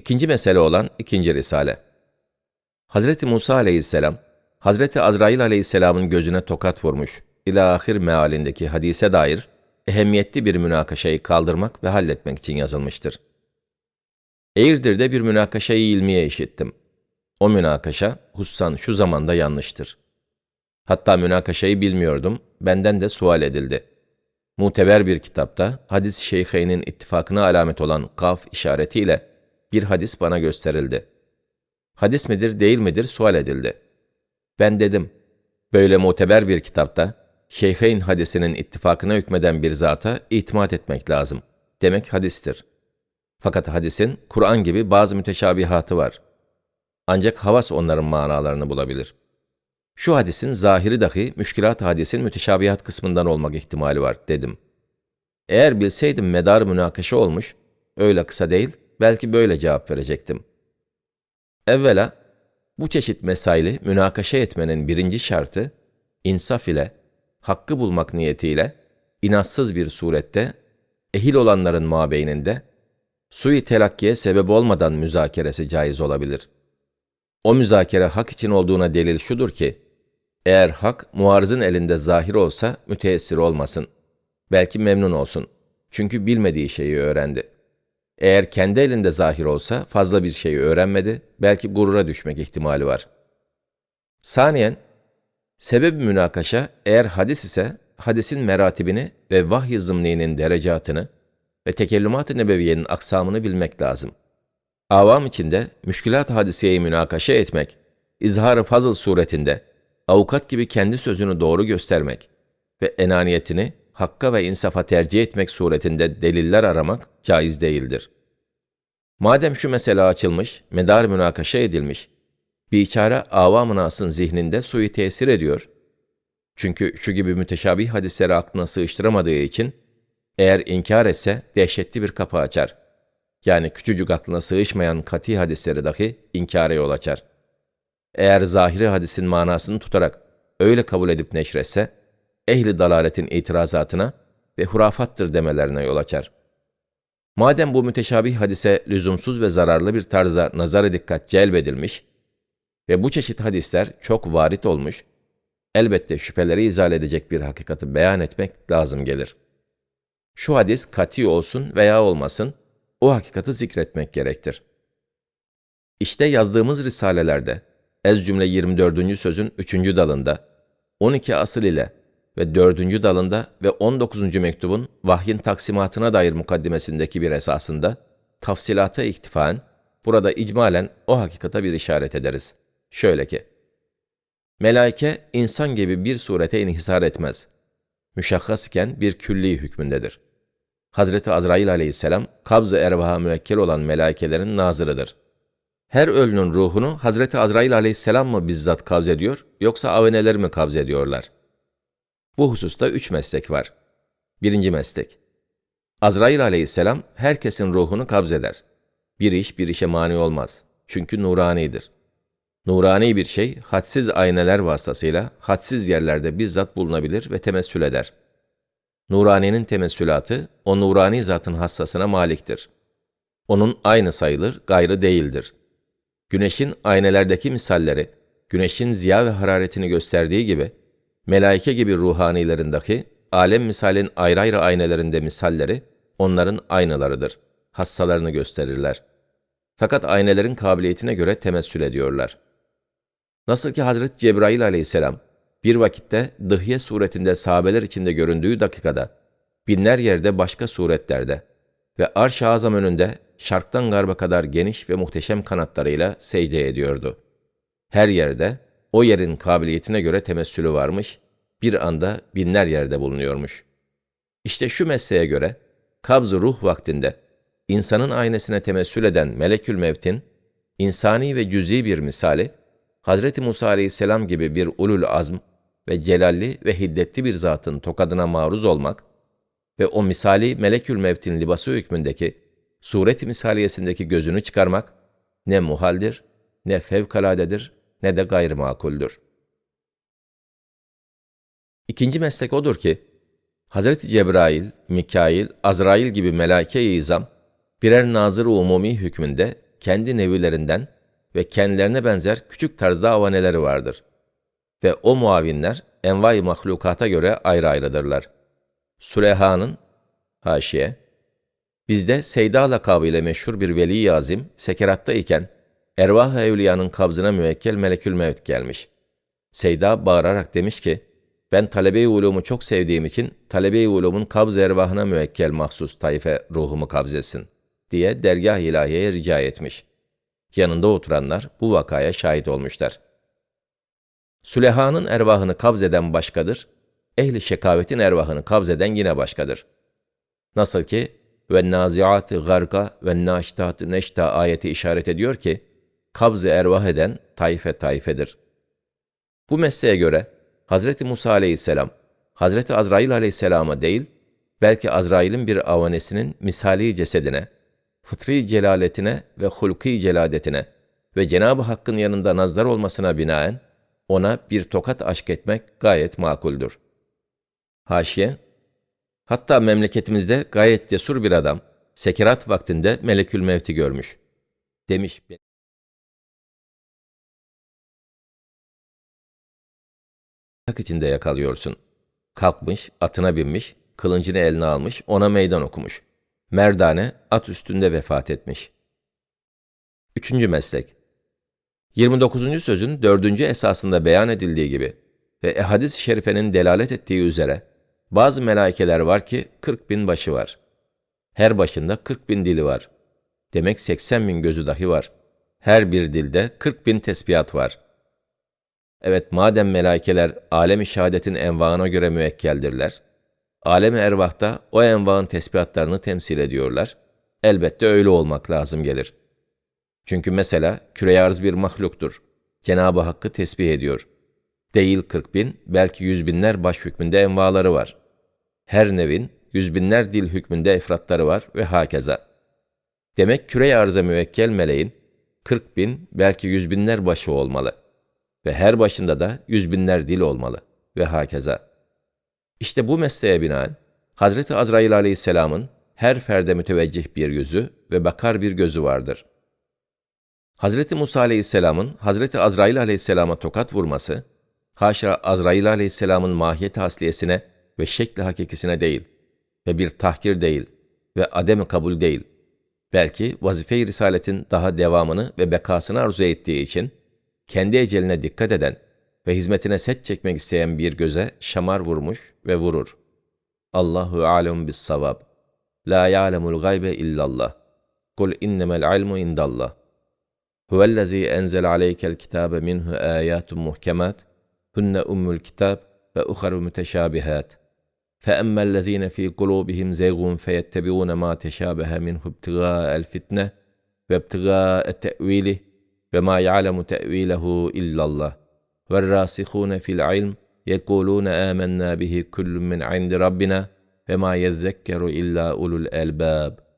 İkinci mesele olan ikinci risale. Hazreti Musa aleyhisselam, Hazreti Azrail aleyhisselamın gözüne tokat vurmuş, ilahir mealindeki hadise dair ehemmiyetli bir münakaşayı kaldırmak ve halletmek için yazılmıştır. Eğirdir'de bir münakaşayı ilmiye işittim. O münakaşa hussan şu zamanda yanlıştır. Hatta münakaşayı bilmiyordum, benden de sual edildi. Muteber bir kitapta hadis şeyheynin ittifakına alamet olan kaf işaretiyle bir hadis bana gösterildi. Hadis midir değil midir sual edildi. Ben dedim, böyle muteber bir kitapta şeyheyn hadisinin ittifakına hükmeden bir zata itimat etmek lazım. Demek hadistir. Fakat hadisin Kur'an gibi bazı müteşabihatı var. Ancak havas onların manalarını bulabilir. Şu hadisin zahiri dahi müşkilat hadisin müteşabihat kısmından olmak ihtimali var dedim. Eğer bilseydim medar münakaşa olmuş, öyle kısa değil, belki böyle cevap verecektim. Evvela, bu çeşit mesaili münakaşa etmenin birinci şartı, insaf ile, hakkı bulmak niyetiyle, inatsız bir surette, ehil olanların mabeyninde, sui telakkiye sebep olmadan müzakeresi caiz olabilir. O müzakere hak için olduğuna delil şudur ki, eğer hak muarızın elinde zahir olsa müteessir olmasın. Belki memnun olsun. Çünkü bilmediği şeyi öğrendi. Eğer kendi elinde zahir olsa fazla bir şeyi öğrenmedi, belki gurura düşmek ihtimali var. Saniyen, sebep münakaşa eğer hadis ise hadisin meratibini ve vahiy zımninin derecatını ve tekellümat-ı nebeviyenin aksamını bilmek lazım. Avam içinde müşkilat hadiseyi münakaşa etmek, izhar-ı fazıl suretinde, avukat gibi kendi sözünü doğru göstermek ve enaniyetini hakka ve insafa tercih etmek suretinde deliller aramak caiz değildir. Madem şu mesele açılmış, medar münakaşa edilmiş, biçare avam asın zihninde suyu tesir ediyor. Çünkü şu gibi müteşabih hadisleri aklına sığıştıramadığı için, eğer inkar etse dehşetli bir kapı açar. Yani küçücük aklına sığışmayan kati hadisleri dahi inkara yol açar. Eğer zahiri hadisin manasını tutarak öyle kabul edip neşretse, ehli dalaletin itirazatına ve hurafattır demelerine yol açar. Madem bu müteşabih hadise lüzumsuz ve zararlı bir tarzda nazar dikkat celbedilmiş ve bu çeşit hadisler çok varit olmuş, elbette şüpheleri izale edecek bir hakikati beyan etmek lazım gelir. Şu hadis kati olsun veya olmasın, o hakikati zikretmek gerektir. İşte yazdığımız risalelerde, ez cümle 24. sözün 3. dalında, 12 asıl ile ve 4. dalında ve 19. mektubun vahyin taksimatına dair mukaddimesindeki bir esasında, tafsilata iktifaen, burada icmalen o hakikata bir işaret ederiz. Şöyle ki, Melaike insan gibi bir surete inhisar etmez. Müşahhas iken bir külli hükmündedir. Hazreti Azrail aleyhisselam, kabz-ı ervaha müekkel olan melaikelerin nazırıdır. Her ölünün ruhunu Hazreti Azrail aleyhisselam mı bizzat kabz ediyor, yoksa aveneler mi kabz ediyorlar? Bu hususta üç meslek var. Birinci meslek. Azrail aleyhisselam herkesin ruhunu kabz eder. Bir iş bir işe mani olmaz. Çünkü nuranidir. Nurani bir şey, hadsiz ayneler vasıtasıyla hadsiz yerlerde bizzat bulunabilir ve temessül eder. Nurani'nin temessülatı, o nurani zatın hassasına maliktir. Onun aynı sayılır, gayrı değildir. Güneşin aynelerdeki misalleri, güneşin ziya ve hararetini gösterdiği gibi, melaike gibi ruhanilerindeki, alem misalin ayrı ayrı aynelerinde misalleri, onların aynalarıdır. Hassalarını gösterirler. Fakat aynelerin kabiliyetine göre temessül ediyorlar. Nasıl ki Hazreti Cebrail aleyhisselam, bir vakitte dıhye suretinde sahabeler içinde göründüğü dakikada, binler yerde başka suretlerde ve arş-ı azam önünde şarktan garba kadar geniş ve muhteşem kanatlarıyla secde ediyordu. Her yerde, o yerin kabiliyetine göre temessülü varmış, bir anda binler yerde bulunuyormuş. İşte şu mesleğe göre, kabz ruh vaktinde, insanın aynesine temessül eden melekül mevtin, insani ve cüzi bir misali, Hz. Musa aleyhisselam gibi bir ulul azm ve celalli ve hiddetli bir zatın tokadına maruz olmak ve o misali melekül mevtin libası hükmündeki suret-i misaliyesindeki gözünü çıkarmak ne muhaldir, ne fevkaladedir, ne de gayrimakuldür. İkinci meslek odur ki, Hz. Cebrail, Mikail, Azrail gibi melaike-i izam, birer nazır umumi hükmünde kendi nevilerinden ve kendilerine benzer küçük tarzda avaneleri vardır. Ve o muavinler envai mahlukata göre ayrı ayrıdırlar. Süleyha'nın haşiye Bizde Seyda lakabıyla meşhur bir veli azim iken ervah-ı evliyanın kabzına müvekkel melekül mevt gelmiş. Seyda bağırarak demiş ki, ben talebe-i ulumu çok sevdiğim için talebe-i ulumun kabz ervahına müvekkel mahsus tayfe ruhumu kabzesin diye dergah ilahiyeye rica etmiş. Yanında oturanlar bu vakaya şahit olmuşlar. Süleyha'nın ervahını kabz eden başkadır, ehli şekavetin ervahını kabz eden yine başkadır. Nasıl ki ve naziatı garga ve naştatı neşta ayeti işaret ediyor ki, kabz-ı ervah eden tayfe tayfedir. Bu mesleğe göre Hz. Musa aleyhisselam, Hz. Azrail aleyhisselama değil, belki Azrail'in bir avanesinin misali cesedine, fıtri celaletine ve hulki celadetine ve Cenab-ı Hakk'ın yanında nazlar olmasına binaen, ona bir tokat aşk etmek gayet makuldür. Haşiye, hatta memleketimizde gayet cesur bir adam, sekerat vaktinde melekül mevti görmüş. Demiş, tak içinde yakalıyorsun. Kalkmış, atına binmiş, kılıncını eline almış, ona meydan okumuş. Merdane, at üstünde vefat etmiş. Üçüncü meslek. 29. sözün dördüncü esasında beyan edildiği gibi ve hadis-i şerifenin delalet ettiği üzere bazı melaikeler var ki 40 bin başı var. Her başında 40 bin dili var. Demek 80 bin gözü dahi var. Her bir dilde 40 bin tesbihat var. Evet madem melaikeler alem-i şehadetin envaına göre müekkeldirler, alem-i ervahta o envaın tesbihatlarını temsil ediyorlar. Elbette öyle olmak lazım gelir. Çünkü mesela küre arz bir mahluktur. Cenab-ı Hakk'ı tesbih ediyor. Değil kırk bin, belki yüz binler baş hükmünde envaları var. Her nevin yüz binler dil hükmünde efratları var ve hakeza. Demek küre arza müvekkel meleğin kırk bin, belki yüz binler başı olmalı. Ve her başında da yüz binler dil olmalı ve hakeza. İşte bu mesleğe binaen Hazreti Azrail aleyhisselamın her ferde müteveccih bir yüzü ve bakar bir gözü vardır. Hazreti Musa aleyhisselamın Hazreti Azrail aleyhisselama tokat vurması, haşa Azrail aleyhisselamın mahiyeti asliyesine ve şekli hakikisine değil ve bir tahkir değil ve adem kabul değil. Belki vazife-i risaletin daha devamını ve bekasını arzu ettiği için kendi eceline dikkat eden ve hizmetine set çekmek isteyen bir göze şamar vurmuş ve vurur. Allahu alem bis savab. La ya'lemul gaybe illallah. Kul innemel ilmu indallah. Huvellezî enzel aleykel kitâbe minhu âyâtun muhkemat. Hunne ummul kitab ve uharu müteşâbihat. فأما الذين في قلوبهم زيغ فيتبعون ما تشابه منه ابتغاء الفتنة وابتغاء تأويله وما يعلم تأويله إلا الله. والراسخون في العلم يقولون آمنا به كل من عند ربنا وما يذكر إلا أولو الألباب.